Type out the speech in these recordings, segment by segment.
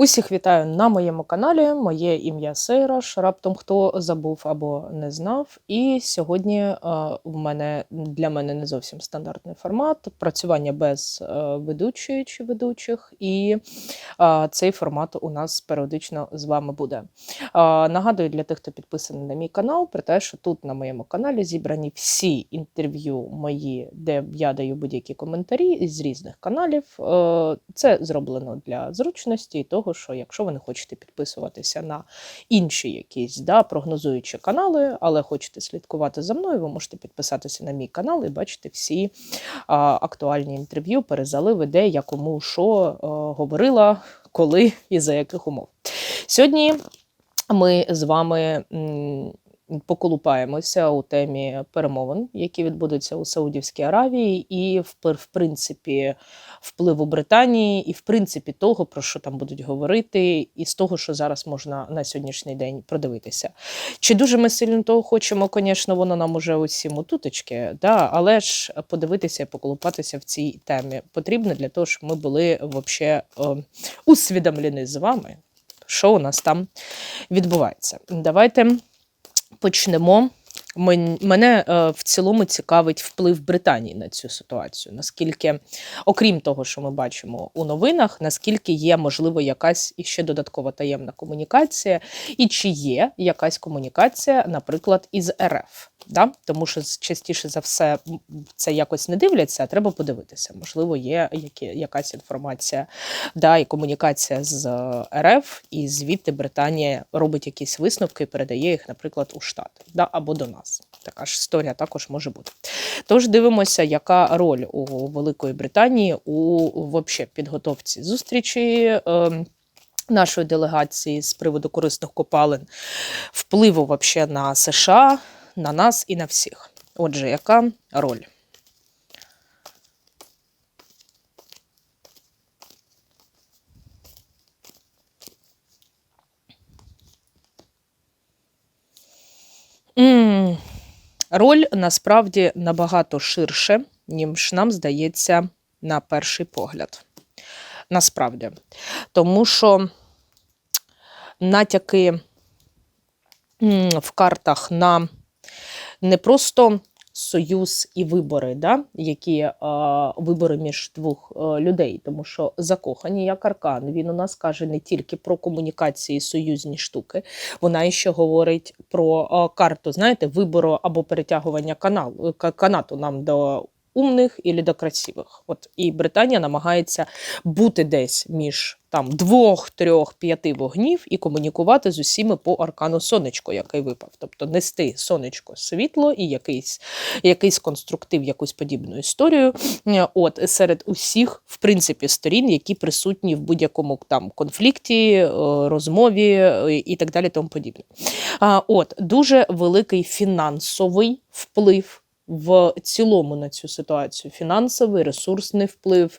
Усіх вітаю на моєму каналі. Моє ім'я Сейраш. Раптом хто забув або не знав. І сьогодні е, в мене для мене не зовсім стандартний формат працювання без е, ведучої чи ведучих. І е, цей формат у нас періодично з вами буде. Нагадую для тих, хто підписаний на мій канал, про те, що тут на моєму каналі зібрані всі інтерв'ю мої, де я даю будь-які коментарі з різних каналів. Це зроблено для зручності і того, що якщо ви не хочете підписуватися на інші якісь да, прогнозуючі канали, але хочете слідкувати за мною, ви можете підписатися на мій канал і бачити всі а, актуальні інтерв'ю, перезаливи, де я кому що а, говорила, коли і за яких умов. Сьогодні ми з вами. м, Поколупаємося у темі перемовин, які відбудуться у Саудівській Аравії, і в, принципі впливу Британії, і в принципі того, про що там будуть говорити, і з того, що зараз можна на сьогоднішній день продивитися. Чи дуже ми сильно того хочемо, звісно, воно нам уже усім утуточки, да, але ж подивитися і поколупатися в цій темі потрібно для того, щоб ми були вообще е, усвідомлені з вами, що у нас там відбувається. Давайте почнемо. Мен- Мене е, в цілому цікавить вплив Британії на цю ситуацію. Наскільки, окрім того, що ми бачимо у новинах, наскільки є можливо якась іще додаткова таємна комунікація, і чи є якась комунікація, наприклад, із РФ. Да? Тому що частіше за все це якось не дивляться, а треба подивитися. Можливо, є які, якась інформація да, і комунікація з е, РФ, і звідти Британія робить якісь висновки і передає їх, наприклад, у Штати да, або до нас. Така ж історія також може бути. Тож дивимося, яка роль у Великої Британії у вообще підготовці зустрічі. Е, Нашої делегації з приводу корисних копалин впливу вообще на США, на нас і на всіх. Отже, яка роль? Роль насправді набагато ширше, ніж нам здається на перший погляд. Насправді. Тому що натяки в картах на не просто союз і вибори, да, які е, вибори між двох е, людей, тому що закохані як аркан. Він у нас каже не тільки про комунікації, союзні штуки, вона ще говорить про е, карту, знаєте, вибору або перетягування каналу ка- канату нам до умних і до красивих. От і Британія намагається бути десь між там двох, трьох, п'яти вогнів і комунікувати з усіми по аркану сонечко, який випав. Тобто нести сонечко світло і якийсь, якийсь конструктив, якусь подібну історію. Е, От серед усіх, в принципі, сторін, які присутні в будь-якому там конфлікті, е, розмові е, і так далі, тому подібне. От дуже великий фінансовий вплив. В цілому на цю ситуацію фінансовий, ресурсний вплив,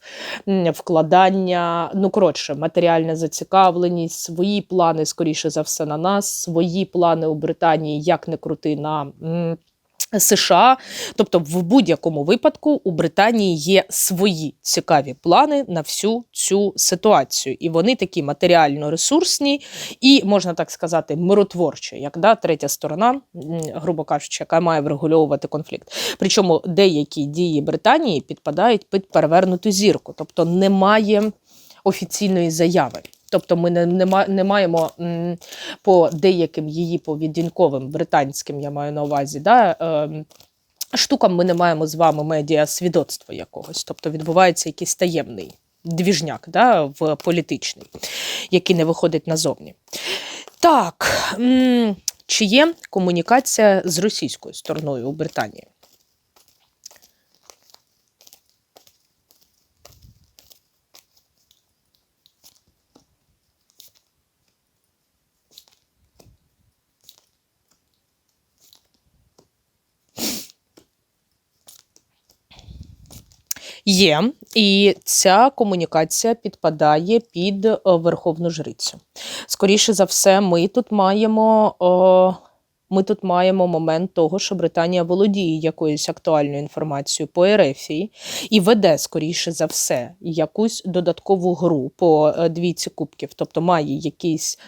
вкладання, ну коротше, матеріальна зацікавленість, свої плани, скоріше за все, на нас, свої плани у Британії, як не крути на. США, тобто в будь-якому випадку у Британії є свої цікаві плани на всю цю ситуацію, і вони такі матеріально ресурсні і можна так сказати, миротворчі, як да, третя сторона, грубо кажучи, яка має врегульовувати конфлікт. Причому деякі дії Британії підпадають під перевернуту зірку, тобто немає офіційної заяви. Тобто ми не, не, не маємо м, по деяким її поведінковим британським, я маю на увазі, да, ем, штукам ми не маємо з вами медіа свідоцтва якогось. Тобто відбувається якийсь таємний двіжняк да, в політичний, який не виходить назовні. Так, м, чи є комунікація з російською стороною у Британії? Є, і ця комунікація підпадає під е, верховну жрицю. Скоріше за все, ми тут маємо о, ми тут маємо момент того, що Британія володіє якоюсь актуальною інформацією по Ерефії і веде, скоріше за все, якусь додаткову гру по е, двійці кубків, тобто має якийсь.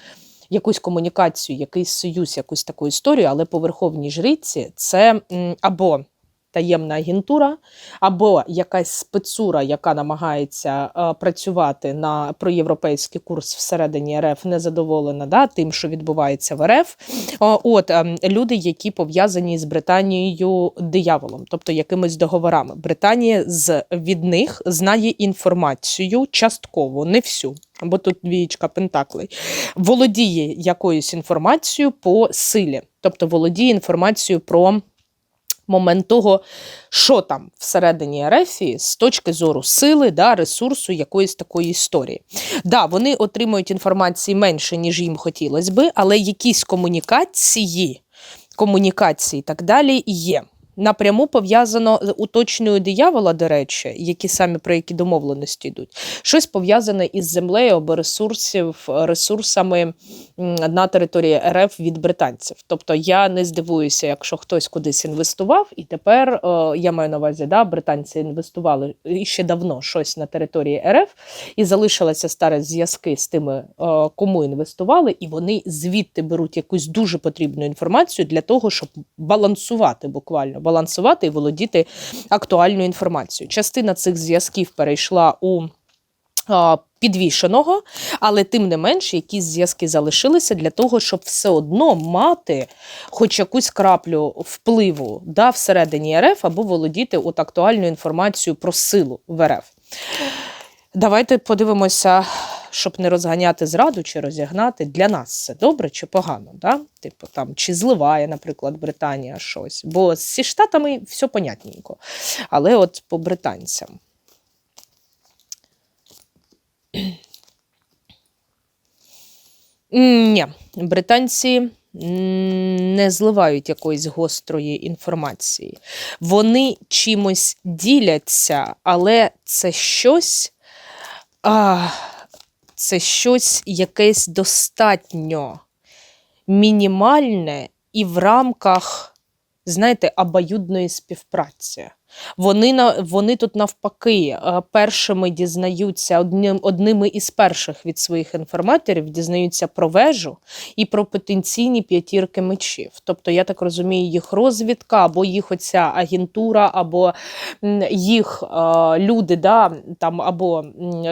Якусь комунікацію, якийсь союз, якусь таку історію, але по верховній жриці це або таємна агентура, або якась спецура, яка намагається е, працювати на проєвропейський курс всередині РФ, незадоволена да, тим, що відбувається в РФ. О, От е, люди, які пов'язані з Британією дияволом, тобто якимись договорами. Британія з від них знає інформацію частково, не всю. Бо тут двієчка пентаклей, володіє якоюсь інформацією по силі, тобто володіє інформацією про момент того, що там всередині Ерефії з точки зору сили, да, ресурсу якоїсь такої історії. Да, вони отримують інформації менше, ніж їм хотілося би, але якісь комунікації, комунікації і так далі є. Напряму пов'язано з уточною диявола, до речі, які самі про які домовленості йдуть. Щось пов'язане із землею або ресурсів, ресурсами на території РФ від британців. Тобто я не здивуюся, якщо хтось кудись інвестував, і тепер е, я маю на увазі, да, британці інвестували ще давно щось на території РФ, і залишилися старі зв'язки з тими, е, кому інвестували, і вони звідти беруть якусь дуже потрібну інформацію для того, щоб балансувати буквально балансувати і володіти актуальною інформацією. Частина цих зв'язків перейшла у підвішеного, але тим не менш, якісь зв'язки залишилися для того, щоб все одно мати хоч якусь краплю впливу да, всередині РФ або володіти от актуальною інформацією про силу в РФ. Давайте подивимося, щоб не розганяти зраду чи розігнати. Для нас це добре чи погано? Да? Типу, там, чи зливає, наприклад, Британія щось. Бо зі Штатами все понятненько. Але от по британцям. Ні, британці не зливають якоїсь гострої інформації. Вони чимось діляться, але це щось, а, це щось якесь достатньо мінімальне і в рамках, знаєте, обоюдної співпраці. Вони, вони тут навпаки е, першими дізнаються одним, одними із перших від своїх інформаторів, дізнаються про вежу і про потенційні п'ятірки мечів. Тобто, я так розумію, їх розвідка або їх оця агентура, або їх е, люди, да, там, або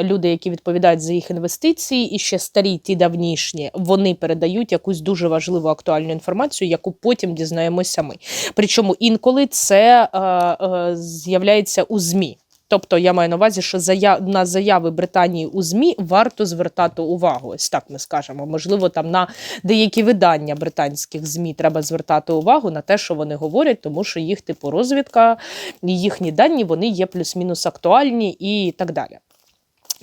люди, які відповідають за їх інвестиції, і ще старі, ті давнішні, вони передають якусь дуже важливу актуальну інформацію, яку потім дізнаємося ми. Причому інколи це е, е, з'являється у ЗМІ. Тобто я маю на увазі, що заяв на заяви Британії у ЗМІ варто звертати увагу. Ось так ми скажемо. Можливо, там на деякі видання британських ЗМІ треба звертати увагу на те, що вони говорять, тому що їх типу розвідка, їхні дані вони є плюс-мінус актуальні і так далі.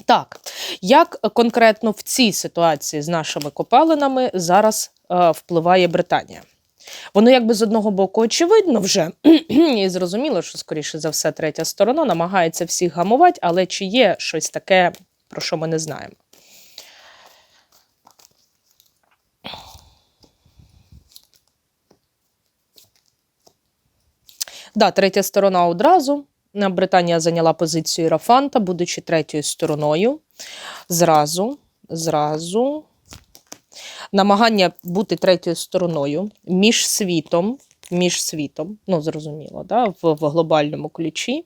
Так, як конкретно в цій ситуації з нашими копалинами зараз е, впливає Британія? Воно якби з одного боку очевидно вже, і зрозуміло, що, скоріше за все, третя сторона намагається всіх гамувати, але чи є щось таке, про що ми не знаємо? Да, третя сторона одразу. Британія зайняла позицію Рафанта, будучи третьою стороною. Зразу, зразу намагання бути третьою стороною між світом, між світом, ну зрозуміло, да, в, в глобальному ключі,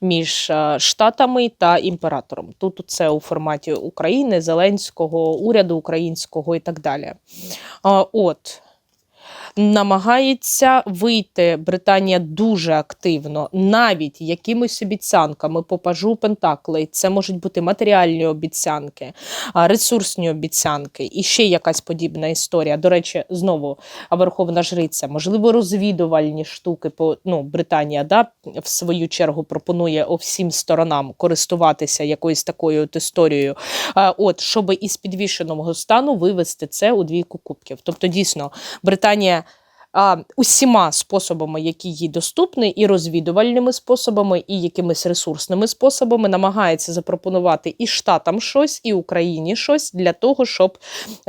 між е, Штатами та імператором. Тут це у форматі України, Зеленського, уряду українського і так далі. От. Намагається вийти Британія дуже активно, навіть якимись обіцянками по пажу Пентаклей. Це можуть бути матеріальні обіцянки, ресурсні обіцянки і ще якась подібна історія. До речі, знову Верховна Жриця, можливо, розвідувальні штуки. По ну Британія да в свою чергу пропонує всім сторонам користуватися якоюсь такою от історією. От щоб із підвішеного стану вивести це у двійку кубків. Тобто, дійсно, Британія. А, усіма способами, які їй доступні, і розвідувальними способами, і якимись ресурсними способами, намагається запропонувати і штатам щось, і Україні щось для того, щоб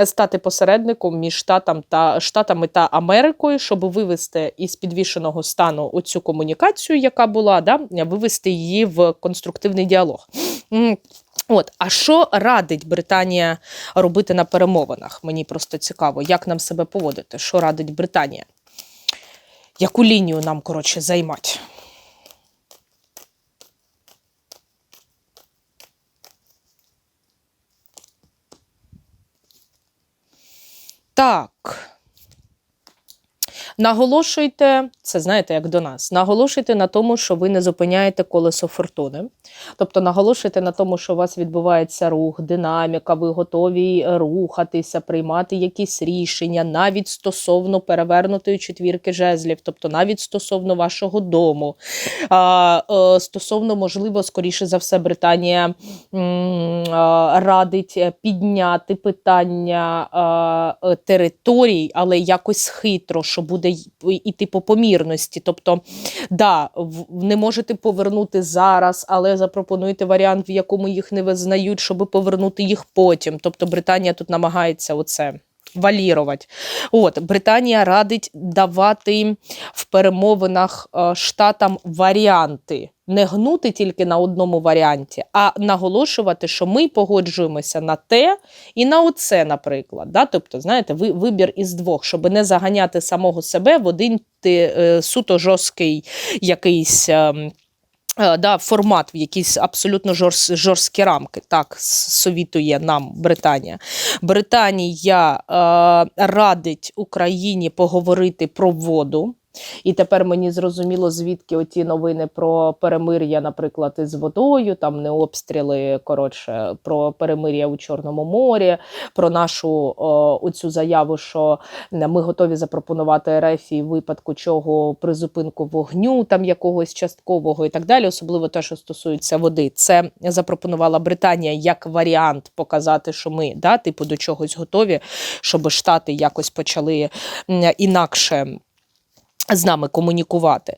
стати посередником між штатам та штатами та Америкою, щоб вивести із підвішеного стану оцю комунікацію, яка була, да, вивести її в конструктивний діалог. От, а що радить Британія робити на перемовинах? Мені просто цікаво, як нам себе поводити, що радить Британія? Яку лінію нам, коротше, займати? Так. Наголошуйте, це знаєте, як до нас. Наголошуйте на тому, що ви не зупиняєте колесо фортуни. Тобто наголошуйте на тому, що у вас відбувається рух, динаміка, ви готові рухатися, приймати якісь рішення, навіть стосовно перевернутої четвірки жезлів, тобто навіть стосовно вашого дому. А, е, Стосовно, можливо, скоріше за все, Британія радить підняти питання е, територій, але якось хитро, що буде й- йти по помірності. Тобто, да, не можете повернути зараз, але запропонуйте варіант, в якому їх не визнають, щоб повернути їх потім. Тобто Британія тут намагається оце. Валірувати. От Британія радить давати в перемовинах е, штатам варіанти, не гнути тільки на одному варіанті, а наголошувати, що ми погоджуємося на те і на оце, наприклад. Да? Тобто, знаєте, ви, вибір із двох, щоб не заганяти самого себе в один е, суто жорсткий якийсь. ем, е, Да, формат в якісь абсолютно жорс- жорсткі рамки. Так, совітує нам Британія. Британія е, радить Україні поговорити про воду. І тепер мені зрозуміло, звідки оті новини про перемир'я, наприклад, із водою, там не обстріли, коротше, про перемир'я у Чорному морі, про нашу о, оцю заяву, що ми готові запропонувати РФ і випадку чого призупинку вогню, там якогось часткового і так далі, особливо те, що стосується води. Це запропонувала Британія як варіант показати, що ми да, типу до чогось готові, щоб штати якось почали інакше. З нами комунікувати.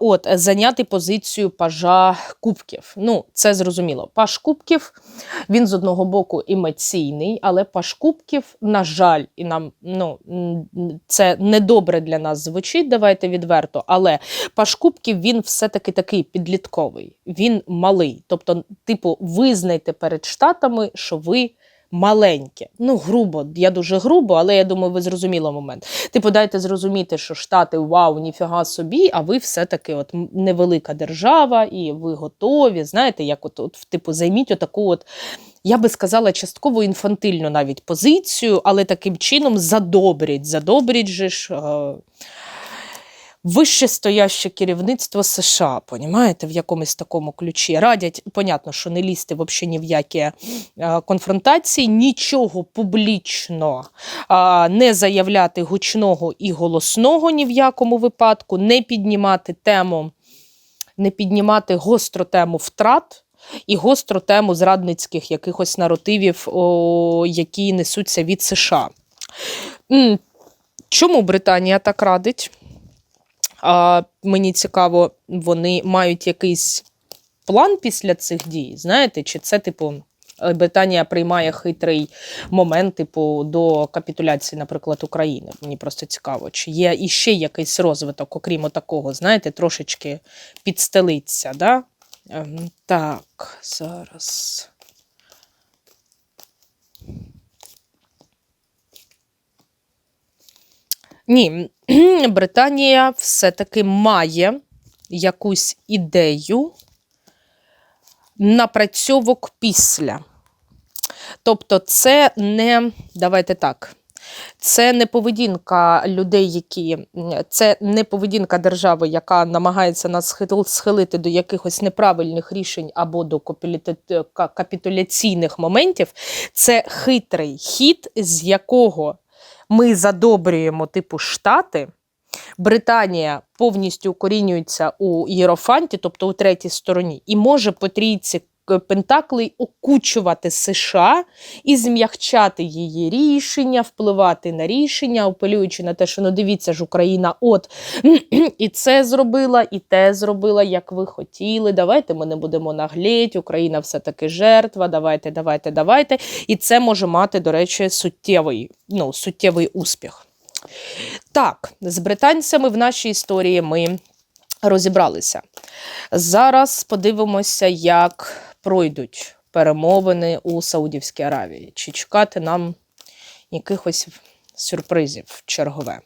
От зайняти позицію пажа кубків. Ну, це зрозуміло. Паж кубків він з одного боку емоційний, але паж кубків, на жаль, і нам ну це недобре для нас звучить. Давайте відверто. Але паж кубків він все-таки такий підлітковий, він малий. Тобто, типу, визнайте перед штатами, що ви. Маленьке, ну грубо, я дуже грубо, але я думаю, ви зрозуміли момент. Типу, дайте зрозуміти, що Штати вау, ніфіга собі, а ви все-таки от невелика держава, і ви готові. Знаєте, як от, от типу, займіть отаку от. Я би сказала, частково інфантильну навіть позицію, але таким чином задобріть. Задобріть же ж е, вище стояще керівництво США, понімаєте, в якомусь такому ключі. Радять, понятно, що не лізти взагалі ні в які е, конфронтації, нічого публічно не заявляти гучного і голосного ні в якому випадку, не піднімати тему, не піднімати гостру тему втрат. І гостру тему зрадницьких якихось наративів, о, які несуться від США. Чому Британія так радить? А, мені цікаво, вони мають якийсь план після цих дій. Знаєте, чи це, типу, Британія приймає хитрий момент, типу, до капітуляції, наприклад, України. Мені просто цікаво, чи є іще якийсь розвиток, окрім такого, знаєте, трошечки підстелиться, да? Ем, Так, зараз. Ні, Британія все-таки має якусь ідею напрацьовок після. Тобто, це не, давайте так, це не поведінка людей, які це не поведінка держави, яка намагається нас схилити до якихось неправильних рішень або до капітуляційних моментів. Це хитрий хід, з якого ми задобрюємо типу Штати. Британія повністю укорінюється у Єрофанті, тобто у третій стороні, і може по трійці Пентаклей окучувати США і зм'ягчати її рішення, впливати на рішення, апелюючи на те, що ну дивіться ж, Україна, от і це зробила, і те зробила, як ви хотіли. Давайте ми не будемо нагліть, Україна все-таки жертва. Давайте, давайте, давайте. І це може мати, до речі, суттєвий, ну, суттєвий успіх. Так, з британцями в нашій історії ми розібралися. Зараз подивимося, як пройдуть перемовини у Саудівській Аравії. Чи чекати нам якихось сюрпризів чергове?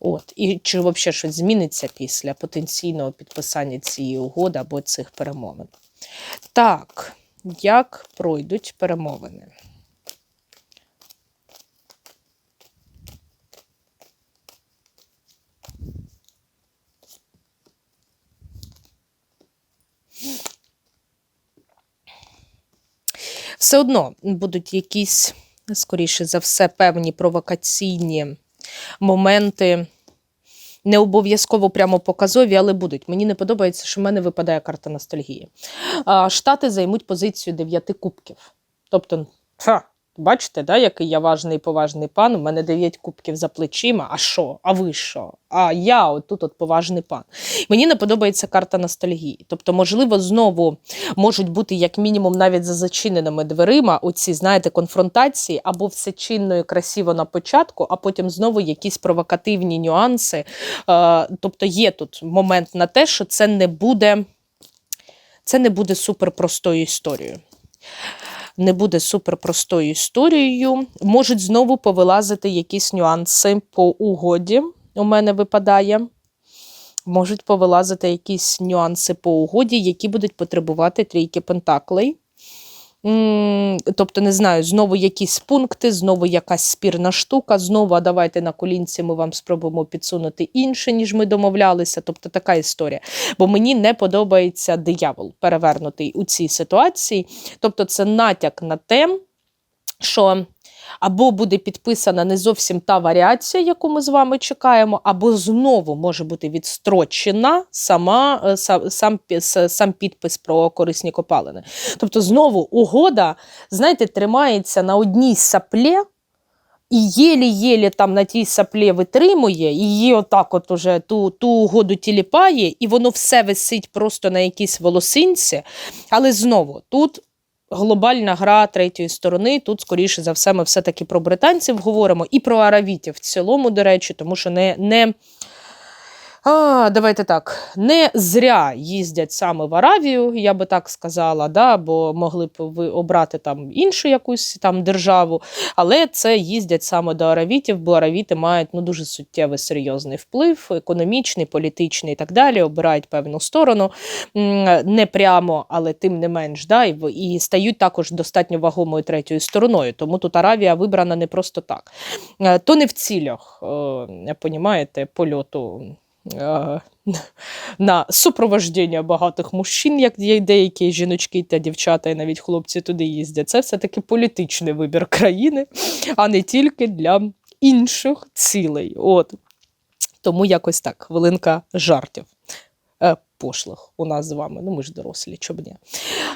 От. І чи взагалі щось зміниться після потенційного підписання цієї угоди або цих перемовин? Так, як пройдуть перемовини? Все одно будуть якісь, скоріше за все, певні провокаційні моменти. Не обов'язково прямо показові, але будуть. Мені не подобається, що в мене випадає карта ностальгії. Штати займуть позицію дев'яти кубків. Тобто, бачите, да, який я важний і поважний пан. У мене дев'ять кубків за плечима. А що? А ви що? А я отут от поважний пан. Мені не подобається карта ностальгії. Тобто, можливо, знову можуть бути як мінімум навіть за зачиненими дверима оці, знаєте, конфронтації або все чинно і красиво на початку, а потім знову якісь провокативні нюанси. Е, тобто є тут момент на те, що це не буде, це не буде суперпростою історією. Не буде суперпростою історією. Можуть знову повилазити якісь нюанси по угоді. У мене випадає можуть повилазити якісь нюанси по угоді, які будуть потребувати трійки пентаклей. Тобто, не знаю, знову якісь пункти, знову якась спірна штука, знову а давайте на колінці ми вам спробуємо підсунути інше, ніж ми домовлялися. Тобто така історія. Бо мені не подобається диявол перевернутий у цій ситуації. Тобто, це натяк на те, що або буде підписана не зовсім та варіація, яку ми з вами чекаємо, або знову може бути відстрочена сама, е, сам, сам, сам підпис про корисні копалини. Тобто, знову угода, знаєте, тримається на одній саплі. І єлі-єлі там на тій саплі витримує, і її отак от уже ту, ту угоду тіліпає, і воно все висить просто на якійсь волосинці. Але знову тут глобальна гра третьої сторони. Тут, скоріше за все, ми все-таки про британців говоримо і про аравітів в цілому, до речі, тому що не. не а, давайте так, не зря їздять саме в Аравію, я би так сказала, да, бо могли б ви обрати там іншу якусь там державу, але це їздять саме до аравітів, бо аравіти мають ну, дуже суттєвий серйозний вплив, економічний, політичний і так далі, обирають певну сторону, не прямо, але тим не менш, да, і, стають також достатньо вагомою третьою стороною. Тому тут Аравія вибрана не просто так. Е, То не в цілях, е, понімаєте, польоту. Е, На супроводження багатих мужчин, як є деякі жіночки та дівчата, і навіть хлопці туди їздять. Це все-таки політичний вибір країни, а не тільки для інших цілей. От. Тому якось так, хвилинка жартів е, пошлих у нас з вами. Ну, ми ж дорослі, чоб ні.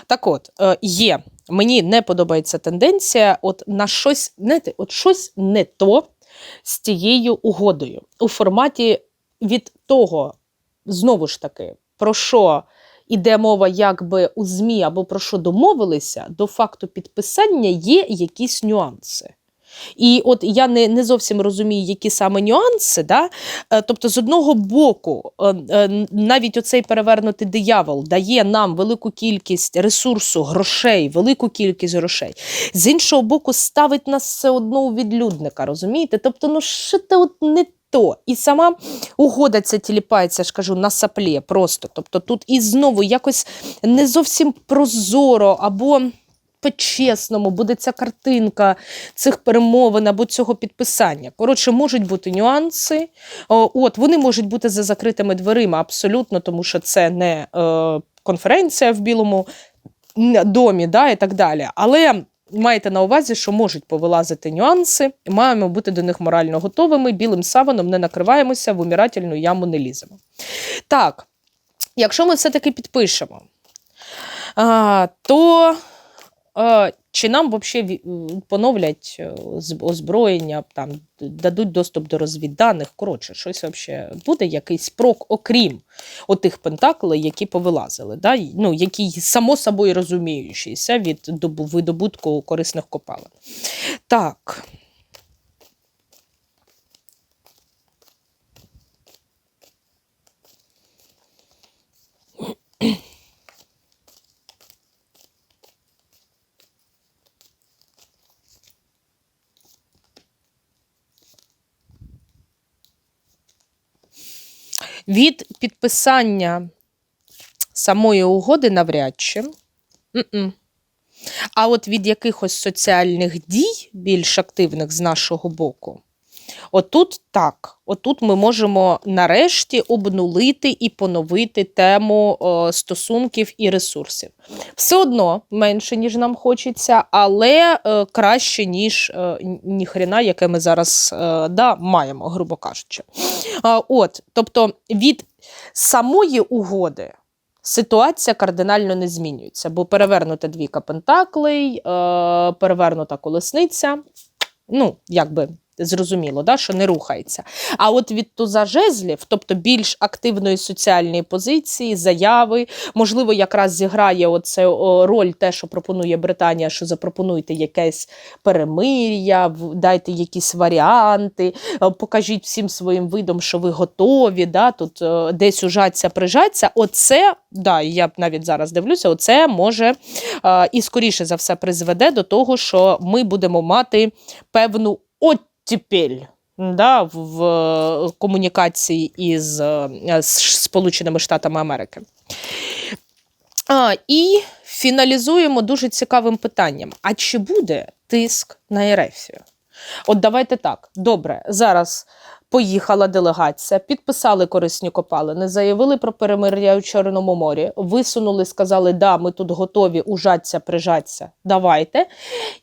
Так от, е, є. Мені не подобається тенденція, от на щось, знаєте, от щось не то з тією угодою. У форматі від того, знову ж таки, про що іде мова якби у ЗМІ або про що домовилися, до факту підписання є якісь нюанси. І от я не, не зовсім розумію, які саме нюанси. Да? Е, Тобто, з одного боку, е, е, навіть оцей перевернутий диявол дає нам велику кількість ресурсу, грошей, велику кількість грошей. З іншого боку, ставить нас все одно у відлюдника, розумієте? Тобто, ну що це от не то. І сама угода ця тіліпається, я ж кажу, на саплі просто. Тобто тут і знову якось не зовсім прозоро або. По-чесному буде ця картинка цих перемовин або цього підписання. Коротше, можуть бути нюанси. От вони можуть бути за закритими дверима абсолютно, тому що це не е, конференція в Білому домі, да, і так далі. Але майте на увазі, що можуть повилазити нюанси, і маємо бути до них морально готовими. Білим саваном не накриваємося, в умирательну яму не ліземо. Так, якщо ми все-таки підпишемо. то чи нам взагалі поновлять е, озброєння, там, дадуть доступ до розвідданих, коротше, щось взагалі буде якийсь прок, окрім отих пентаклей, які повилазили, да? ну, які само собою розуміючіся від видобутку корисних копалин. Так. Від підписання самої угоди навряд чи. М-м. А от від якихось соціальних дій, більш активних з нашого боку, отут так, отут ми можемо нарешті обнулити і поновити тему е, стосунків і ресурсів. Все одно менше, ніж нам хочеться, але е, краще, ніж е, ніхрена, яке ми зараз е, да, маємо, грубо кажучи. От, тобто від самої угоди ситуація кардинально не змінюється, бо перевернута двійка пентаклей, е, перевернута колесниця. Ну, якби зрозуміло, да, що не рухається. А от від туза жезлів, тобто більш активної соціальної позиції, заяви, можливо, якраз зіграє оце роль те, що пропонує Британія, що запропонуйте якесь перемир'я, дайте якісь варіанти, е, покажіть всім своїм видом, що ви готові, да, тут е, десь ужаться, прижаться. Оце, да, я навіть зараз дивлюся, оце може е, і скоріше за все призведе до того, що ми будемо мати певну оттепель. Да, в- комунікації із е, Сполученими Штатами Америки. А, і фіналізуємо дуже цікавим питанням: а чи буде тиск на Ерефію? От давайте так. Добре, зараз поїхала делегація, підписали корисні копалини, заявили про перемир'я у Чорному морі, висунули, сказали, да, ми тут готові ужаться, прижаться, давайте.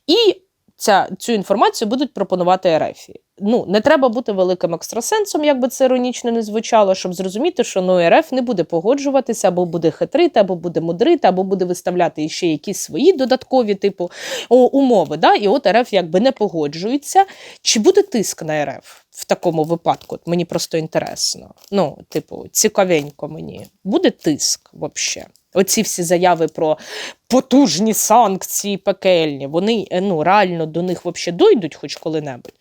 І ця, цю інформацію будуть пропонувати РФ. Ну, не треба бути великим екстрасенсом, як би це іронічно не звучало, щоб зрозуміти, що ну, РФ не буде погоджуватися, або буде хитрити, або буде мудрити, або буде виставляти ще якісь свої додаткові типу умови. Да? І от РФ якби не погоджується. Чи буде тиск на РФ в такому випадку? Мені просто інтересно. Ну, типу, цікавенько мені. Буде тиск взагалі? Оці всі заяви про потужні санкції пекельні, вони е, ну, реально до них взагалі дойдуть хоч коли-небудь.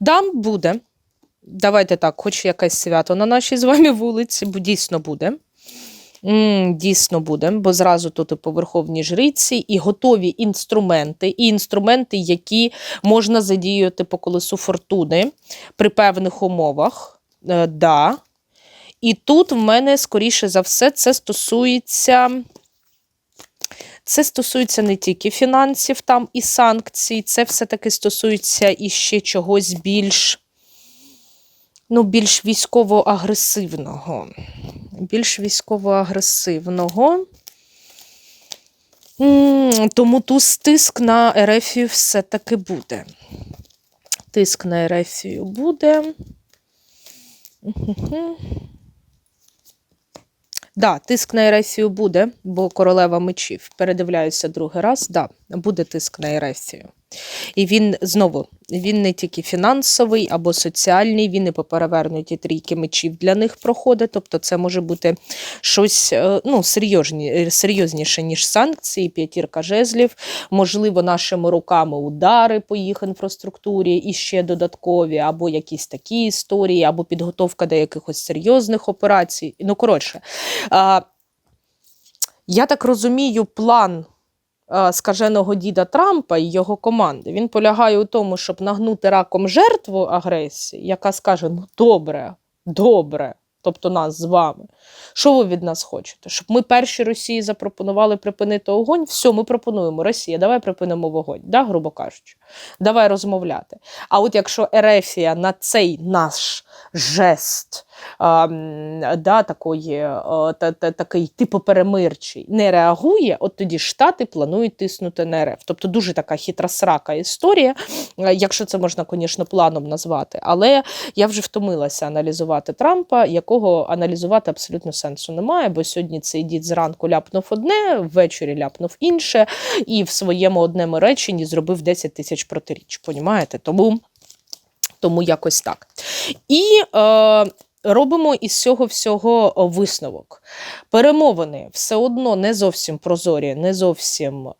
Да, буде. Давайте так, хоч якесь свято на нашій з вами вулиці, бо дійсно буде. М, Дійсно буде, бо зразу тут і по верховній жриці, і готові інструменти, і інструменти, які можна задіяти по колесу фортуни при певних умовах. Е, да. І тут в мене, скоріше за все, це стосується. Це стосується не тільки фінансів там і санкцій, це все-таки стосується і ще чогось більш, ну, більш військово-агресивного. Більш військово-агресивного. Тому туз тиск на Ерефію все-таки буде. Тиск на Ерефію буде. Мгм. Да, тиск на Ерефію буде, бо королева мечів. Передивляюся другий раз. Да, буде тиск на Ерефію. І він знову він не тільки фінансовий або соціальний, він і по перевернуті трійки мечів для них проходить. Тобто, це може бути щось е, ну, серйозні, серйозніше, ніж санкції, п'ятірка жезлів, можливо, нашими руками удари по їх інфраструктурі і ще додаткові, або якісь такі історії, або підготовка до якихось серйозних операцій. Ну, коротше, я так розумію, план е, скаженого діда Трампа і його команди він полягає у тому, щоб нагнути раком жертву агресії, яка скаже: ну добре, добре, тобто нас з вами. Що ви від нас хочете? Щоб ми перші Росії запропонували припинити огонь? Все, ми пропонуємо. Росія, давай припинимо вогонь, да, грубо кажучи. Давай розмовляти. А от якщо Ерефія на цей наш жест да, такої, е, та, та, такий типу перемирчий, не реагує, от тоді Штати планують тиснути на РФ. Тобто дуже така хитросрака історія, е, якщо це можна, звісно, планом назвати. Але я вже втомилася аналізувати Трампа, якого аналізувати абсолютно сенсу немає, бо сьогодні цей дід зранку ляпнув одне, ввечері ляпнув інше, і в своєму одному реченні зробив 10 тисяч протиріч. Понімаєте? Тому, тому якось так. І е, робимо із цього всього е, висновок. Перемовини все одно не зовсім прозорі, не зовсім е,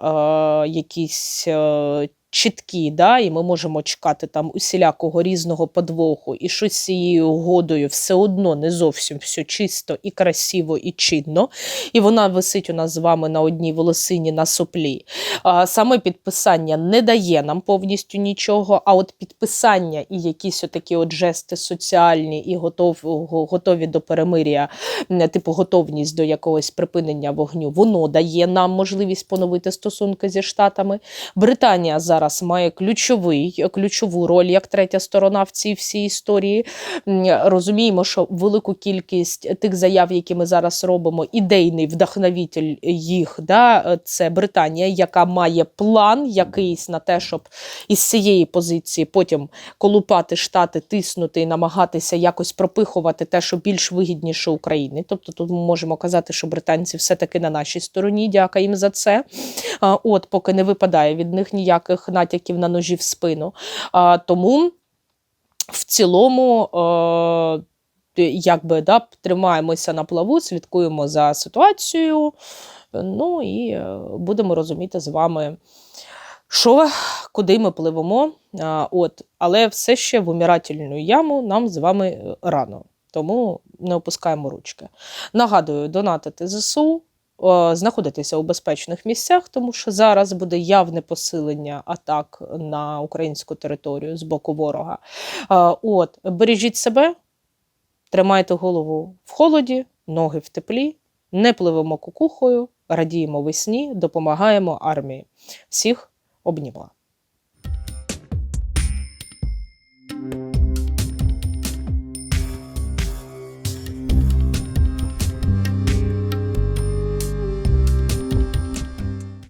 якісь. Е, Чіткі, да, і ми можемо чекати там усілякого різного подвоху, і щось з цією угодою все одно не зовсім все чисто і красиво і чинно. І вона висить у нас з вами на одній волосині на соплі. А, Саме підписання не дає нам повністю нічого. А от підписання і якісь отакі от жести соціальні і готов, готові до перемир'я, типу готовність до якогось припинення вогню, воно дає нам можливість поновити стосунки зі штатами. Британія зараз має ключовий, ключову роль як третя сторона в цій всій історії. Розуміємо, що велику кількість тих заяв, які ми зараз робимо, ідейний вдохновитель їх, да, це Британія, яка має план якийсь на те, щоб із цієї позиції потім колупати штати, тиснути і намагатися якось пропихувати те, що більш вигідніше Україні. Тобто тут ми можемо казати, що британці все-таки на нашій стороні. Дяка їм за це. От, поки не випадає від них ніяких натяків на ножі в спину. А, Тому в цілому. Е, Якби да, тримаємося на плаву, слідкуємо за ситуацією. Ну і е, будемо розуміти з вами, що, куди ми пливемо. От, але все ще в умирательну яму нам з вами е, рано. Тому не опускаємо ручки. Нагадую, донатити ЗСУ, знаходитися у безпечних місцях, тому що зараз буде явне посилення атак на українську територію з боку ворога. От, бережіть себе, тримайте голову в холоді, ноги в теплі, не пливемо кукухою, радіємо весні, допомагаємо армії. Всіх обнімала.